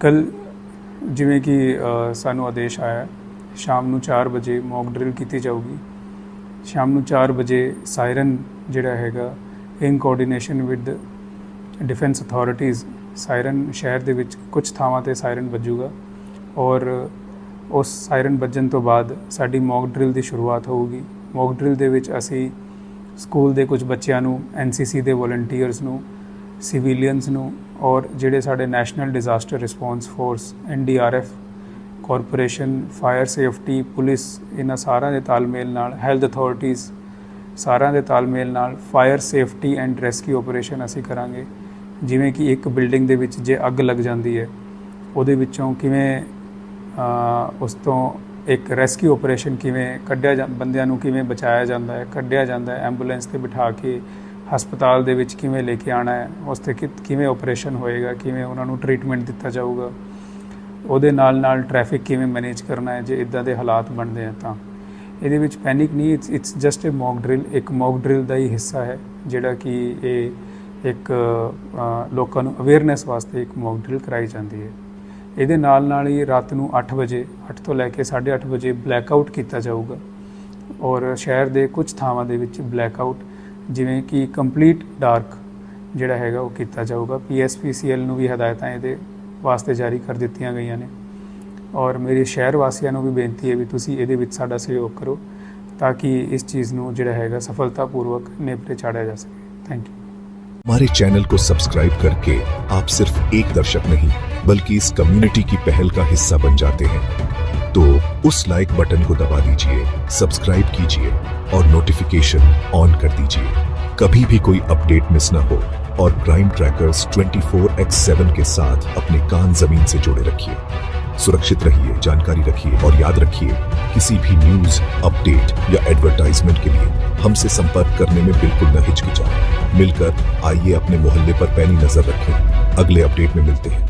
ਕੱਲ ਜਿਵੇਂ ਕਿ ਸਾਨੂੰ ਆਦੇਸ਼ ਆਇਆ, ਸ਼ਾਮ ਨੂੰ 4 ਵਜੇ ਮੌਕ ਡਰਿਲ ਕੀਤੀ ਜਾਊਗੀ। ਸ਼ਾਮ ਨੂੰ 4 ਵਜੇ ਸਾਇਰਨ ਜਿਹੜਾ ਹੈਗਾ in coordination with defence authorities siren ਸ਼ਹਿਰ ਦੇ ਵਿੱਚ ਕੁਝ ਥਾਵਾਂ ਤੇ ਸਾਇਰਨ ਵੱਜੂਗਾ। ਔਰ ਉਸ ਸਾਇਰਨ ਵੱਜਣ ਤੋਂ ਬਾਅਦ ਸਾਡੀ ਮੌਕ ਡਰਿਲ ਦੀ ਸ਼ੁਰੂਆਤ ਹੋਊਗੀ। ਮੌਕ ਡਰਿਲ ਦੇ ਵਿੱਚ ਅਸੀਂ ਸਕੂਲ ਦੇ ਕੁਝ ਬੱਚਿਆਂ ਨੂੰ ਐਨਸੀਸੀ ਦੇ ਵੋਲੰਟੀਅਰਸ ਨੂੰ ਸਿਵਿਲੀਅਨਸ ਨੂੰ ਔਰ ਜਿਹੜੇ ਸਾਡੇ national disaster response force NDRF corporation fire safety police ਇਹਨਾਂ ਸਾਰਿਆਂ ਦੇ ਤਾਲਮੇਲ ਨਾਲ ਹੈਲਥ ਅਥਾਰਟੀਜ਼ ਸਾਰਿਆਂ ਦੇ ਤਾਲਮੇਲ ਨਾਲ fire safety and rescue operation ਅਸੀਂ ਕਰਾਂਗੇ। ਜਿਵੇਂ ਕਿ ਇੱਕ ਬਿਲਡਿੰਗ ਦੇ ਵਿੱਚ ਜੇ ਅੱਗ ਲੱਗ ਜਾਂਦੀ ਹੈ, ਉਹਦੇ ਵਿੱਚੋਂ ਕਿਵੇਂ ਉਸ ਤੋਂ ਇੱਕ ਰੈਸਕਿਊ ਆਪਰੇਸ਼ਨ ਕਿਵੇਂ ਕੱਢਿਆ ਜਾਂ, ਬੰਦਿਆਂ ਨੂੰ ਕਿਵੇਂ ਬਚਾਇਆ ਜਾਂਦਾ ਹੈ, ਕੱਢਿਆ ਜਾਂਦਾ ਹੈ ਐਂਬੂਲੈਂਸ ਤੇ ਬਿਠਾ ਕੇ ਹਸਪਤਾਲ ਦੇ ਵਿੱਚ ਕਿਵੇਂ ਲੈ ਕੇ ਆਣਾ ਹੈ ਉਸ ਤੇ ਕਿ- ਕਿਵੇਂ ਆਪਰੇਸ਼ਨ ਹੋਏਗਾ, ਕਿਵੇਂ ਉਹਨਾਂ ਨੂੰ ਟ੍ਰੀਟਮੈਂਟ ਦਿੱਤਾ ਜਾਊਗਾ, ਉਹਦੇ ਨਾਲ ਨਾਲ ਟ੍ਰੈਫਿਕ ਕਿਵੇਂ ਮੈਨੇਜ ਕਰਨਾ ਹੈ, ਜੇ ਇਦਾਂ ਦੇ ਹਾਲਾਤ ਬਣਦੇ ਆ ਤਾਂ। ਇਹਦੇ ਵਿੱਚ ਪੈਨਿਕ ਨਹੀਂ it's it's just a mock drill ਇੱਕ ਮੌਕ ਡਰਿਲ ਦਾ ਹੀ ਹਿੱਸਾ ਹੈ, ਜਿਹੜਾ ਕਿ ਇਹ ਇੱਕ ਲੋਕਾਂ ਨੂੰ ਅਵੇਅਰਨੈਸ ਵਾਸਤੇ ਇੱਕ ਮੌਕ ਡਰਿਲ ਕਰਾਈ ਜਾਂਦੀ ਹੈ। ਇਹਦੇ ਨਾਲ ਨਾਲ ਹੀ ਰਾਤ ਨੂੰ 8 ਵਜੇ 8 ਤੋਂ ਲੈ ਕੇ 8:30 ਵਜੇ ਬਲੈਕ ਆਊਟ ਕੀਤਾ ਜਾਊਗਾ, ਔਰ ਸ਼ਹਿਰ ਦੇ ਕੁਝ ਥਾਵਾਂ ਦੇ ਵਿੱਚ ਬਲੈਕ ਆਊਟ ਜਿਵੇਂ ਕਿ ਕੰਪਲੀਟ ਡਾਰਕ ਜਿਹੜਾ ਹੈਗਾ ਉਹ ਕੀਤਾ ਜਾਊਗਾ ਪੀਐਸਪੀਸੀਐਲ ਨੂੰ ਵੀ ਹਦਾਇਤਾਂ ਇਹਦੇ ਵਾਸਤੇ ਜਾਰੀ ਕਰ ਦਿੱਤੀਆਂ ਗਈਆਂ ਨੇ ਔਰ ਮੇਰੇ ਸ਼ਹਿਰ ਵਾਸੀਆਂ ਨੂੰ ਵੀ ਬੇਨਤੀ ਹੈ ਵੀ ਤੁਸੀਂ ਇਹਦੇ ਵਿੱਚ ਸਾਡਾ ਸਹਿਯੋਗ ਕਰੋ ਤਾਂ ਕਿ ਇਸ ਚੀਜ਼ ਨੂੰ ਜਿਹੜਾ ਹੈਗਾ ਸਫਲਤਾਪੂਰਵਕ ਨੇਪਰੇ ਚਾੜਿਆ ਜਾ ਸਕੇ ਥੈਂਕ ਯੂ हमारे चैनल को सब्सक्राइब करके आप सिर्फ एक दर्शक नहीं बल्कि इस कम्युनिटी की पहल का हिस्सा बन जाते हैं तो उस लाइक बटन को दबा दीजिए सब्सक्राइब कीजिए और नोटिफिकेशन ऑन कर दीजिए। कभी भी कोई अपडेट मिस न हो और क्राइम ट्रैकर्स 24x7 के साथ अपने कान ज़मीन से जोड़े रखिए। सुरक्षित रहिए, जानकारी रखिए और याद रखिए, किसी भी न्यूज़ अपडेट या एडवर्टाइजमेंट के लिए हमसे संपर्क करने में बिल्कुल न हिचकिचाएँ। मिलकर आइए अपने मोहल्ले पर पैनी नज़र रखें। अगले अपडेट में मिलते हैं।